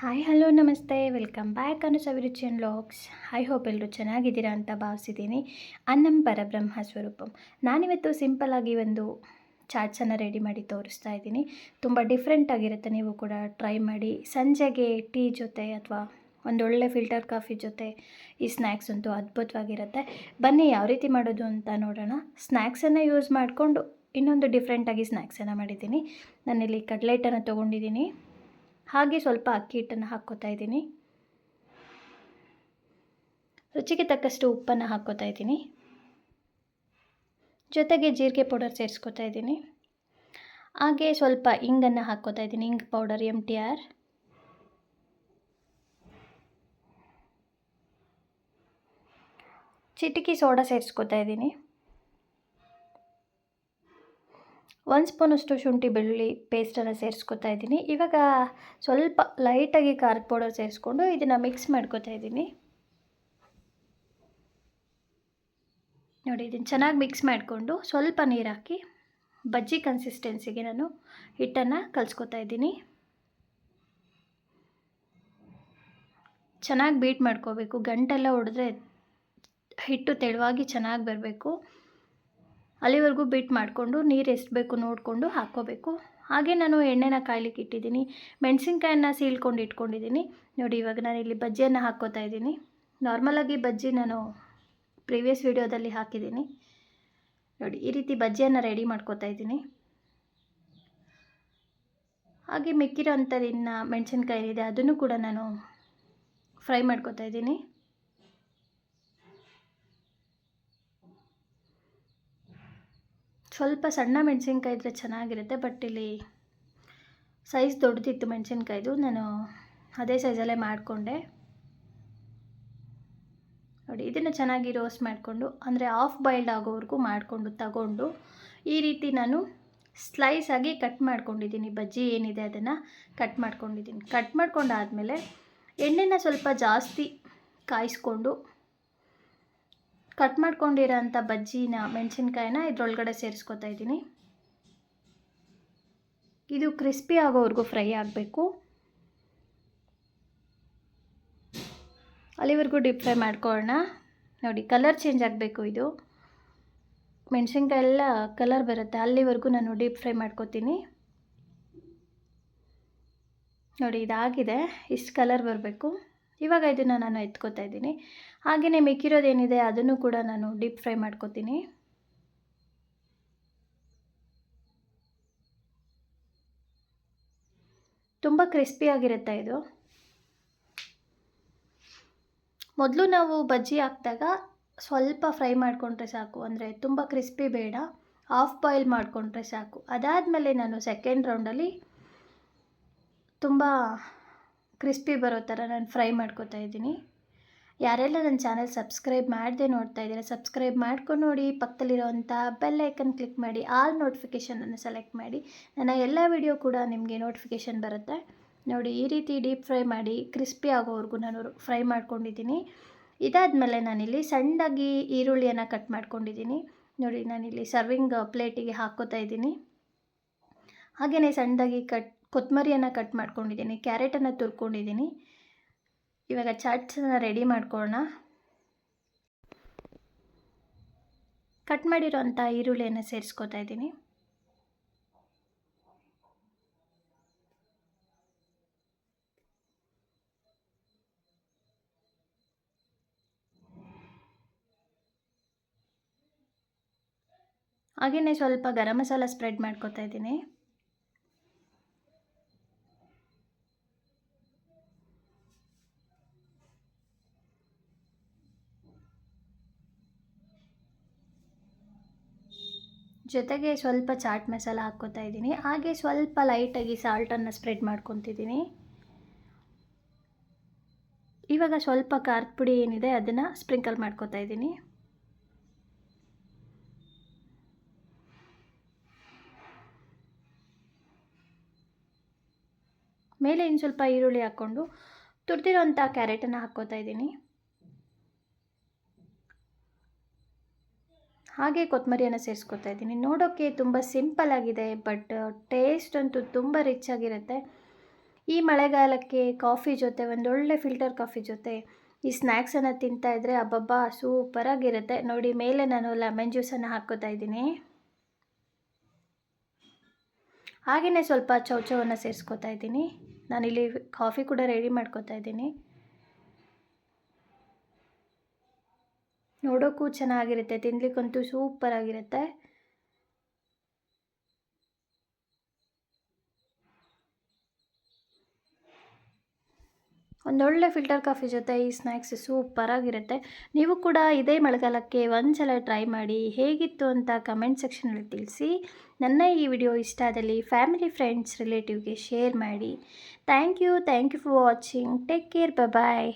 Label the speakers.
Speaker 1: Hi, hello, ನಮಸ್ತೆ. Welcome back Anu ಸವಿರುಚಿಯನ್ logs I hope ಎಲ್ಲರೂ ಚೆನ್ನಾಗಿದ್ದೀರಾ ಅಂತ ಭಾವಿಸಿದ್ದೀನಿ. ಅನ್ನಂ ಪರಬ್ರಹ್ಮ ಸ್ವರೂಪಂ. ನಾನಿವತ್ತು ಸಿಂಪಲ್ಲಾಗಿ ಒಂದು ಚಾಟ್ಸನ್ನು ರೆಡಿ ಮಾಡಿ ತೋರಿಸ್ತಾ ಇದ್ದೀನಿ. ತುಂಬ ಡಿಫ್ರೆಂಟಾಗಿರುತ್ತೆ ನೀವು ಕೂಡ ಟ್ರೈ ಮಾಡಿ. ಸಂಜೆಗೆ ಟೀ ಜೊತೆ ಅಥವಾ ಒಂದೊಳ್ಳೆ ಫಿಲ್ಟರ್ ಕಾಫಿ ಜೊತೆ ಈ ಸ್ನ್ಯಾಕ್ಸ್ ಅಂತೂ ಅದ್ಭುತವಾಗಿರುತ್ತೆ. ಬನ್ನಿ, ಯಾವ ರೀತಿ ಮಾಡೋದು ಅಂತ ನೋಡೋಣ. ಸ್ನ್ಯಾಕ್ಸನ್ನು ಯೂಸ್ ಮಾಡಿಕೊಂಡು ಇನ್ನೊಂದು ಡಿಫ್ರೆಂಟಾಗಿ ಸ್ನ್ಯಾಕ್ಸನ್ನು ಮಾಡಿದ್ದೀನಿ. ನಾನಿಲ್ಲಿ ಕಡ್ಲೆಟನ್ನು ತೊಗೊಂಡಿದ್ದೀನಿ. ಹಾಗೆ ಸ್ವಲ್ಪ ಅಕ್ಕಿ ಹಿಟ್ಟನ್ನು ಹಾಕ್ಕೋತಾ ಇದ್ದೀನಿ. ರುಚಿಗೆ ತಕ್ಕಷ್ಟು ಉಪ್ಪನ್ನು ಹಾಕ್ಕೋತಾ ಇದ್ದೀನಿ. ಜೊತೆಗೆ ಜೀರಿಗೆ ಪೌಡರ್ ಸೇರಿಸ್ಕೋತಾ ಇದ್ದೀನಿ. ಹಾಗೆ ಸ್ವಲ್ಪ ಇಂಗನ್ನು ಹಾಕ್ಕೋತಾ ಇದ್ದೀನಿ, ಇಂಗ್ ಪೌಡರ್ ಎಂ ಟಿ ಆರ್ ಚಿಟಿಕಿ ಸೋಡಾ ಸೇರಿಸ್ಕೋತಾ ಇದ್ದೀನಿ. ಒಂದು ಸ್ಪೂನಷ್ಟು ಶುಂಠಿ ಬೆಳ್ಳುಳ್ಳಿ ಪೇಸ್ಟನ್ನು ಸೇರಿಸ್ಕೊತಾ ಇದ್ದೀನಿ. ಇವಾಗ ಸ್ವಲ್ಪ ಲೈಟಾಗಿ ಖಾರದ ಪೌಡರ್ ಸೇರಿಸ್ಕೊಂಡು ಇದನ್ನು ಮಿಕ್ಸ್ ಮಾಡ್ಕೊತಾ ಇದ್ದೀನಿ. ನೋಡಿ, ಇದನ್ನು ಚೆನ್ನಾಗಿ ಮಿಕ್ಸ್ ಮಾಡಿಕೊಂಡು ಸ್ವಲ್ಪ ನೀರು ಹಾಕಿ ಬಜ್ಜಿ ಕನ್ಸಿಸ್ಟೆನ್ಸಿಗೆ ನಾನು ಹಿಟ್ಟನ್ನು ಕಲಿಸ್ಕೊತಾ ಇದ್ದೀನಿ. ಚೆನ್ನಾಗಿ ಬೀಟ್ ಮಾಡ್ಕೋಬೇಕು. ಗಂಟೆಲ್ಲ ಹೊಡೆದ್ರೆ ಹಿಟ್ಟು ತೆಳುವಾಗಿ ಚೆನ್ನಾಗಿ ಬರಬೇಕು. ಅಲ್ಲಿವರೆಗೂ ಬಿಟ್ ಮಾಡಿಕೊಂಡು ನೀರು ಎಷ್ಟು ಬೇಕು ನೋಡಿಕೊಂಡು ಹಾಕ್ಕೋಬೇಕು. ಹಾಗೆ ನಾನು ಎಣ್ಣೆನ ಕಾಯ್ಲಿಕ್ಕೆ ಇಟ್ಟಿದ್ದೀನಿ. ಮೆಣಸಿನ್ಕಾಯನ್ನ ಸೀಳ್ಕೊಂಡು ಇಟ್ಕೊಂಡಿದ್ದೀನಿ. ನೋಡಿ, ಇವಾಗ ನಾನು ಇಲ್ಲಿ ಬಜ್ಜಿಯನ್ನು ಹಾಕ್ಕೋತಾ ಇದ್ದೀನಿ. ನಾರ್ಮಲಾಗಿ ಬಜ್ಜಿ ನಾನು ಪ್ರೀವಿಯಸ್ ವಿಡಿಯೋದಲ್ಲಿ ಹಾಕಿದ್ದೀನಿ. ನೋಡಿ, ಈ ರೀತಿ ಬಜ್ಜಿಯನ್ನು ರೆಡಿ ಮಾಡ್ಕೋತಾ ಇದ್ದೀನಿ. ಹಾಗೆ ಮಿಕ್ಕಿರೋ ಅಂಥದ್ದು ಇನ್ನು ಮೆಣಸಿನ್ಕಾಯಿ ಏನಿದೆ ಅದನ್ನು ಕೂಡ ನಾನು ಫ್ರೈ ಮಾಡ್ಕೋತಾ ಇದ್ದೀನಿ. ಸ್ವಲ್ಪ ಸಣ್ಣ ಮೆಣಸಿನ್ಕಾಯಿ ಇದ್ದರೆ ಚೆನ್ನಾಗಿರುತ್ತೆ ಬಟ್ ಇಲ್ಲಿ ಸೈಜ್ ದೊಡ್ಡದಿತ್ತು ಮೆಣಸಿನ್ಕಾಯ್ದು. ನಾನು ಅದೇ ಸೈಜಲ್ಲೇ ಮಾಡಿಕೊಂಡೆ. ನೋಡಿ, ಇದನ್ನು ಚೆನ್ನಾಗಿ ರೋಸ್ಟ್ ಮಾಡಿಕೊಂಡು, ಅಂದರೆ ಆಫ್ ಬಾಯ್ಲ್ಡ್ ಆಗೋವರೆಗೂ ಮಾಡಿಕೊಂಡು ತಗೊಂಡು, ಈ ರೀತಿ ನಾನು ಸ್ಲೈಸ್ ಆಗಿ ಕಟ್ ಮಾಡ್ಕೊಂಡಿದ್ದೀನಿ. ಬಜ್ಜಿ ಏನಿದೆ ಅದನ್ನು ಕಟ್ ಮಾಡ್ಕೊಂಡಿದ್ದೀನಿ. ಕಟ್ ಮಾಡ್ಕೊಂಡಾದಮೇಲೆ ಎಣ್ಣೆನ ಸ್ವಲ್ಪ ಜಾಸ್ತಿ ಕಾಯಿಸ್ಕೊಂಡು ಕಟ್ ಮಾಡ್ಕೊಂಡಿರೋ ಅಂಥ ಬಜ್ಜಿನ ಮೆಣಸಿನ್ಕಾಯಿನ ಇದ್ರೊಳಗಡೆ ಸೇರಿಸ್ಕೊತಾ ಇದ್ದೀನಿ. ಇದು ಕ್ರಿಸ್ಪಿ ಆಗೋವರೆಗೂ ಫ್ರೈ ಆಗಬೇಕು. ಅಲ್ಲಿವರೆಗೂ ಡೀಪ್ ಫ್ರೈ ಮಾಡ್ಕೊಳ್ಳೋಣ. ನೋಡಿ, ಕಲರ್ ಚೇಂಜ್ ಆಗಬೇಕು ಇದು. ಮೆಣಸಿನ್ಕಾಯೆಲ್ಲ ಕಲರ್ ಬರುತ್ತೆ, ಅಲ್ಲಿವರೆಗೂ ನಾನು ಡೀಪ್ ಫ್ರೈ ಮಾಡ್ಕೋತೀನಿ. ನೋಡಿ, ಇದಾಗಿದೆ, ಇಷ್ಟು ಕಲರ್ ಬರಬೇಕು. ಇವಾಗ ಇದನ್ನು ನಾನು ಎತ್ಕೋತಾ ಇದ್ದೀನಿ. ಹಾಗೆಯೇ ಮಿಕ್ಕಿರೋದೇನಿದೆ ಅದನ್ನು ಕೂಡ ನಾನು ಡೀಪ್ ಫ್ರೈ ಮಾಡ್ಕೋತೀನಿ. ತುಂಬ ಕ್ರಿಸ್ಪಿಯಾಗಿರುತ್ತೆ ಇದು. ಮೊದಲು ನಾವು ಬಜ್ಜಿ ಹಾಕಿದಾಗ ಸ್ವಲ್ಪ ಫ್ರೈ ಮಾಡಿಕೊಂಡ್ರೆ ಸಾಕು, ಅಂದರೆ ತುಂಬ ಕ್ರಿಸ್ಪಿ ಬೇಡ ಹಾಫ್ ಬಾಯ್ಲ್ ಮಾಡಿಕೊಂಡ್ರೆ ಸಾಕು. ಅದಾದಮೇಲೆ ನಾನು ಸೆಕೆಂಡ್ ರೌಂಡಲ್ಲಿ ತುಂಬ ಕ್ರಿಸ್ಪಿ ಬರೋ ಥರ ನಾನು ಫ್ರೈ ಮಾಡ್ಕೋತಾ ಇದ್ದೀನಿ. ಯಾರೆಲ್ಲ ನನ್ನ ಚಾನಲ್ ಸಬ್ಸ್ಕ್ರೈಬ್ ಮಾಡದೆ ನೋಡ್ತಾ ಇದ್ದೀರಾ, ಸಬ್ಸ್ಕ್ರೈಬ್ ಮಾಡ್ಕೊಂಡು ನೋಡಿ. ಪಕ್ಕದಲ್ಲಿರೋವಂಥ ಬೆಲ್ ಐಕನ್ ಕ್ಲಿಕ್ ಮಾಡಿ, ಆಲ್ ನೋಟಿಫಿಕೇಷನನ್ನು ಸೆಲೆಕ್ಟ್ ಮಾಡಿ. ನನ್ನ ಎಲ್ಲ ವಿಡಿಯೋ ಕೂಡ ನಿಮಗೆ ನೋಟಿಫಿಕೇಷನ್ ಬರುತ್ತೆ. ನೋಡಿ, ಈ ರೀತಿ ಡೀಪ್ ಫ್ರೈ ಮಾಡಿ ಕ್ರಿಸ್ಪಿ ಆಗೋವರೆಗೂ ನಾನು ಫ್ರೈ ಮಾಡ್ಕೊಂಡಿದ್ದೀನಿ. ಇದಾದಮೇಲೆ ನಾನಿಲ್ಲಿ ಸಣ್ಣದಾಗಿ ಈರುಳ್ಳಿಯನ್ನು ಕಟ್ ಮಾಡ್ಕೊಂಡಿದ್ದೀನಿ. ನೋಡಿ, ನಾನಿಲ್ಲಿ ಸರ್ವಿಂಗ್ ಪ್ಲೇಟಿಗೆ ಹಾಕೋತಾ ಇದ್ದೀನಿ. ಹಾಗೆಯೇ ಸಣ್ಣದಾಗಿ ಕಟ್ ಕೊತ್ತಂಬರಿಯನ್ನು ಕಟ್ ಮಾಡ್ಕೊಂಡಿದ್ದೀನಿ, ಕ್ಯಾರೆಟನ್ನು ತುರ್ಕೊಂಡಿದ್ದೀನಿ. ಇವಾಗ ಚಾಟ್ಸನ್ನು ರೆಡಿ ಮಾಡ್ಕೊಳ್ಳೋಣ ಕಟ್ ಮಾಡಿರೋಂಥ ಈರುಳ್ಳಿಯನ್ನು ಸೇರಿಸ್ಕೋತಾ ಇದ್ದೀನಿ. ಹಾಗೆಯೇ ಸ್ವಲ್ಪ ಗರಂ ಮಸಾಲ ಸ್ಪ್ರೆಡ್ ಮಾಡ್ಕೋತಾ ಇದ್ದೀನಿ. ಜೊತೆಗೆ ಸ್ವಲ್ಪ ಚಾಟ್ ಮಸಾಲ ಹಾಕ್ಕೋತಾ ಇದ್ದೀನಿ. ಹಾಗೆ ಸ್ವಲ್ಪ ಲೈಟಾಗಿ ಸಾಲ್ಟನ್ನು ಸ್ಪ್ರೆಡ್ ಮಾಡ್ಕೊತಿದ್ದೀನಿ. ಇವಾಗ ಸ್ವಲ್ಪ ಖಾರದ ಪುಡಿ ಏನಿದೆ ಅದನ್ನು ಸ್ಪ್ರಿಂಕಲ್ ಮಾಡ್ಕೋತಾ ಇದ್ದೀನಿ. ಮೇಲೆ ಇನ್ನು ಸ್ವಲ್ಪ ಈರುಳ್ಳಿ ಹಾಕ್ಕೊಂಡು ತುರಿದಿರೋಂಥ ಕ್ಯಾರೆಟನ್ನು ಹಾಕ್ಕೋತಾ ಇದ್ದೀನಿ. ಹಾಗೆ ಕೊತ್ತಂಬರಿಯನ್ನು ಸೇರಿಸ್ಕೊತಾ ಇದ್ದೀನಿ. ನೋಡೋಕ್ಕೆ ತುಂಬ ಸಿಂಪಲ್ ಆಗಿದೆ, ಬಟ್ ಟೇಸ್ಟ್ ಅಂತೂ ತುಂಬ ರಿಚ್ ಆಗಿರುತ್ತೆ. ಈ ಮಳೆಗಾಲಕ್ಕೆ ಕಾಫಿ ಜೊತೆ ಒಂದೊಳ್ಳೆ ಫಿಲ್ಟರ್ ಕಾಫಿ ಜೊತೆ ಈ ಸ್ನ್ಯಾಕ್ಸನ್ನು ತಿಂತಾ ಇದ್ದರೆ ಅಬ್ಬಬ್ಬಾ ಸೂಪರಾಗಿರುತ್ತೆ ನೋಡಿ, ಮೇಲೆ ನಾನು ಲೆಮನ್ ಜ್ಯೂಸನ್ನು ಹಾಕ್ಕೋತಾ ಇದ್ದೀನಿ. ಹಾಗೆಯೇ ಸ್ವಲ್ಪ ಚೌಚವನ್ನು ಸೇರಿಸ್ಕೊತಾ ಇದ್ದೀನಿ. ನಾನಿಲ್ಲಿ ಕಾಫಿ ಕೂಡ ರೆಡಿ ಮಾಡ್ಕೋತಾ ಇದ್ದೀನಿ. ನೋಡೋಕ್ಕೂ ಚೆನ್ನಾಗಿರುತ್ತೆ, ತಿನ್ಲಿಕ್ಕಂತೂ ಸೂಪರಾಗಿರುತ್ತೆ. ಒಂದೊಳ್ಳೆ ಫಿಲ್ಟರ್ ಕಾಫಿ ಜೊತೆ ಈ ಸ್ನ್ಯಾಕ್ಸ್ ಸೂಪರಾಗಿರುತ್ತೆ. ನೀವು ಕೂಡ ಇದೇ ಮಳೆಗಾಲಕ್ಕೆ ಒಂದು ಸಲ ಟ್ರೈ ಮಾಡಿ ಹೇಗಿತ್ತು ಅಂತ ಕಮೆಂಟ್ ಸೆಕ್ಷನಲ್ಲಿ ತಿಳಿಸಿ. ನನ್ನ ಈ ವಿಡಿಯೋ ಇಷ್ಟ ಆದಲ್ಲಿ ಫ್ಯಾಮಿಲಿ, ಫ್ರೆಂಡ್ಸ್ ರಿಲೇಟಿವ್ಗೆ ಶೇರ್ ಮಾಡಿ. Thank you thank you for watching. Take care bye